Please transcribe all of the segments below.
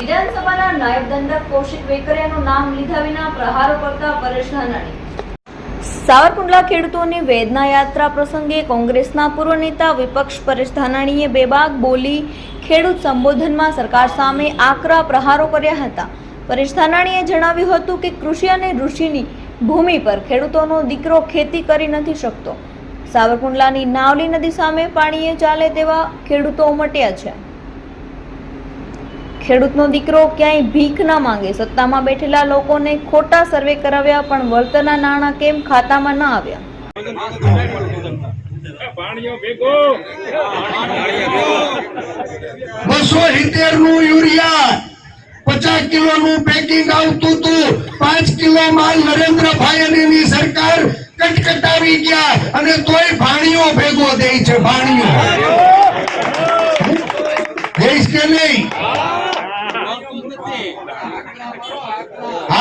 વિધાનસભાના નાયબ દંડક કૌશિક વેકરિયાનું નામ લીધા વિના પ્રહારો કરતા પરેશ ધાનાણી. સાવરકુંડલા ખેડૂતોની વેદના યાત્રા પ્રસંગે કોંગ્રેસના પૂર્વ નેતા વિપક્ષ પરેશ ધાનાણીએ બેબાક બોલી ખેડૂત સંબોધનમાં સરકાર સામે આકરા પ્રહારો કર્યા હતા. પરેશ ધાનાણીએ જણાવ્યું હતું કે કૃષિ અને ઋષિની ભૂમિ પર ખેડૂતોનો દીકરો ખેતી કરી નથી શકતો. સાવરકુંડલાની નાવલી નદી સામે પાણીએ ચાલે તેવા ખેડૂતો ઉમટ્યા છે. ખેડૂતનો દીકરો ક્યાંય ભીખ ના માંગે. સત્તામાં બેઠેલા લોકોને ખોટા સર્વે કરાવ્યા, પણ વળતરના નાણાં કેમ ખાતામાં ના આવ્યા? બસો સિત્તેરનું યુરિયા, પચાસ કિલો નું પેકિંગ આવતું હતું. પાંચ કિલો માલ નરેન્દ્રભાઈ અને સરકાર કટકટાવી ગયા અને તોય ભાણીઓ ભેગો દે છે, ભાણીઓ. દેશ કે નહીં?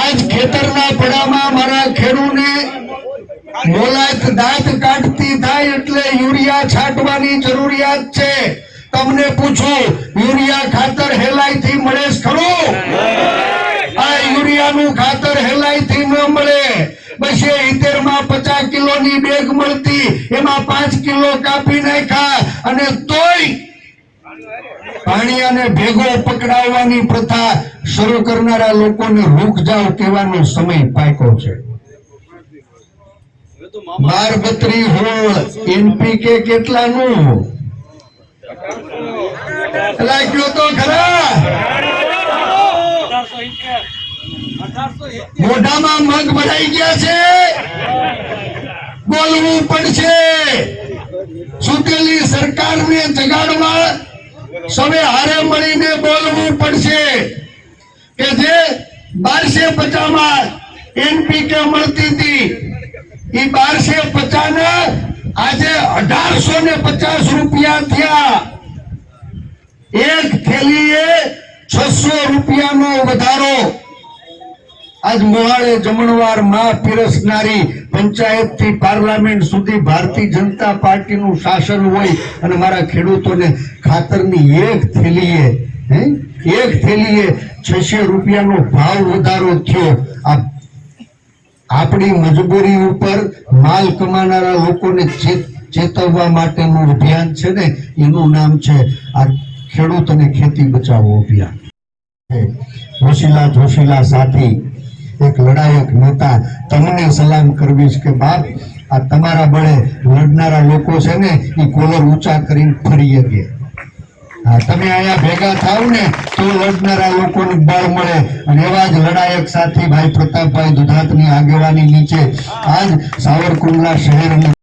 આજ ખેતરના પડામાં મારા ખેડૂને મોલાત દાંત કાઢતી થાય એટલે યુરિયા છાંટવાની જરૂરિયાત છે. તમને પૂછું યુરિયા ખાતર હેલાઈથી મળે ખરું? આ યુરિયાનું ખાતર હેલાઈથી ન મળે. બસે ઇતેરમાં પચાસ કિલો ની બેગ મળતી એમાં પાંચ કિલો કાપી નાખ્યા અને પાણીયાને ભેગો પકડાવવાની પ્રથા શરૂ કરનારા લોકોને રૂક જાવ કહેવાનો સમય પાક્યો છે. બાર બત્રી હોળ, એનપીકે કેટલાનું? લાગ્યો તો ખરા? મોઢામાં મગ ભરાઈ ગયા છે? બોલવું પડશે. સુતેલી સરકારને જગાડવા સવે હારે મળીને બોલવું પડશે કે જે બારસે પચામાં એનપીકે મળતી હતી એ બારસે પચાસ ને આજે અઢારસો ને પચાસ રૂપિયા થયા. એક થેલીએ છસો રૂપિયાનો વધારો. આજ મોહાળે જમણવારમાં પીરસનારી પંચાયતથી પાર્લામેન્ટ સુધી ભારતીય જનતા પાર્ટીનું શાસન હોય અને મારા ખેડૂતોને ખાતરની એક થેલીએ એક થેલીએ છસો રૂપિયાનો ભાવ વધારો થયો. આપણી મજબૂરી ઉપર માલ કમાનારા લોકોને ચેતવવા માટેનું અભિયાન છે ને, એનું નામ છે આ ખેડૂત અને ખેતી બચાવો અભિયાન. જોશીલા જોશીલા સાથી એક લડાયક નેતા તમને સલામ કરવી છે કે બાપ આ તમારા બળે લડનારા લોકો છે ને એ કોલર ઊંચા કરીને ફરી શકે. હા, તમે અહીંયા ભેગા થાવ ને તો લડનારા લોકોને બળ મળે. અને એવા જ લડાયક સાથી ભાઈ પ્રતાપભાઈ દુધાતની આગેવાની નીચે આજ સાવરકુંડલા શહેરની